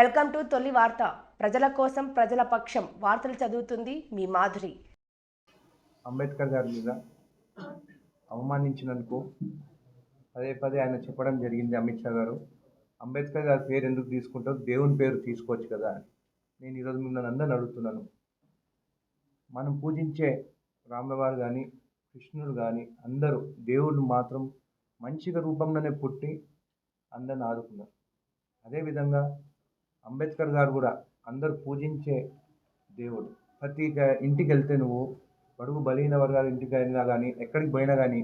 Welcome to తొలి వార్త. ప్రజల కోసం ప్రజల పక్షం వార్తలు చదువుతుంది మీ మాధురి. అంబేద్కర్ గారి మీద అవమానించినందుకు పదే పదే ఆయన చెప్పడం జరిగింది అమిత్ షా గారు. అంబేద్కర్ గారి పేరు ఎందుకు తీసుకుంటారు? దేవుని పేరు తీసుకోవచ్చు కదా అని. నేను ఈరోజు మిమ్మల్ని అందరిని అడుగుతున్నాను. మనం పూజించే రామవారు కానీ కృష్ణుడు కానీ అందరూ దేవుడు మాత్రం మంచిగా రూపంలోనే పుట్టి అందరిని ఆదుకున్నారు. అదేవిధంగా అంబేద్కర్ గారు కూడా అందరూ పూజించే దేవుడు. ప్రతి ఇంటికి వెళ్తే నువ్వు బడుగు బలహీన వర్గాల ఇంటికి అయినా కానీ ఎక్కడికి పోయినా కానీ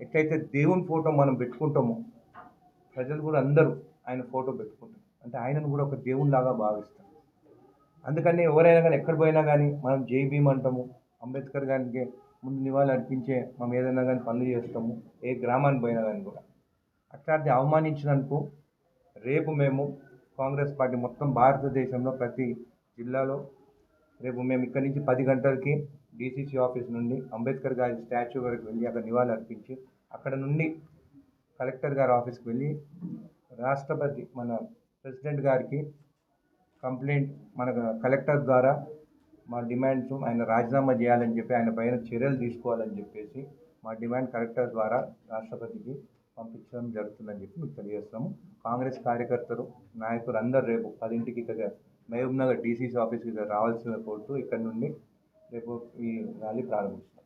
ఎట్లయితే దేవుని ఫోటో మనం పెట్టుకుంటామో ప్రజలు కూడా అందరూ ఆయన ఫోటో పెట్టుకుంటారు. అంటే ఆయనను కూడా ఒక దేవునిలాగా భావిస్తారు. అందుకని ఎవరైనా కానీ ఎక్కడ పోయినా కానీ మనం జై భీమ్ అంటాము అంబేద్కర్ గారికి ముందు నివాళి అర్పించే మనం ఏదైనా కానీ పనులు చేస్తాము ఏ గ్రామానికి పోయినా కానీ కూడా. అట్లాంటి అవమానించినందుకు రేపు మేము కాంగ్రెస్ పార్టీ మొత్తం భారతదేశంలో ప్రతి జిల్లాలో రేపు మేము ఇక్కడి నుంచి పది గంటలకి డీసీసీ ఆఫీస్ నుండి అంబేద్కర్ గారి స్టాచ్యూ వరకు వెళ్ళి అక్కడ నివాళులు అర్పించి అక్కడ నుండి కలెక్టర్ గారి ఆఫీస్కి వెళ్ళి రాష్ట్రపతి మన ప్రెసిడెంట్ గారికి కంప్లైంట్ మన కలెక్టర్ ద్వారా మా డిమాండ్స్ ఆయన రాజీనామా చేయాలని చెప్పి ఆయన పైన చర్యలు తీసుకోవాలని చెప్పేసి మా డిమాండ్ కలెక్టర్ ద్వారా రాష్ట్రపతికి పంపించడం జరుగుతుందని చెప్పి మీకు తెలియజేస్తాము. కాంగ్రెస్ కార్యకర్తలు నాయకులు అందరు రేపు పదింటికి ఇక్కడ మహబూబ్ నగర్ డీసీసీ ఆఫీస్కి ఇక్కడ రావాల్సిన కోరుతూ ఇక్కడ నుండి రేపు ఈ ర్యాలీ ప్రారంభిస్తాం.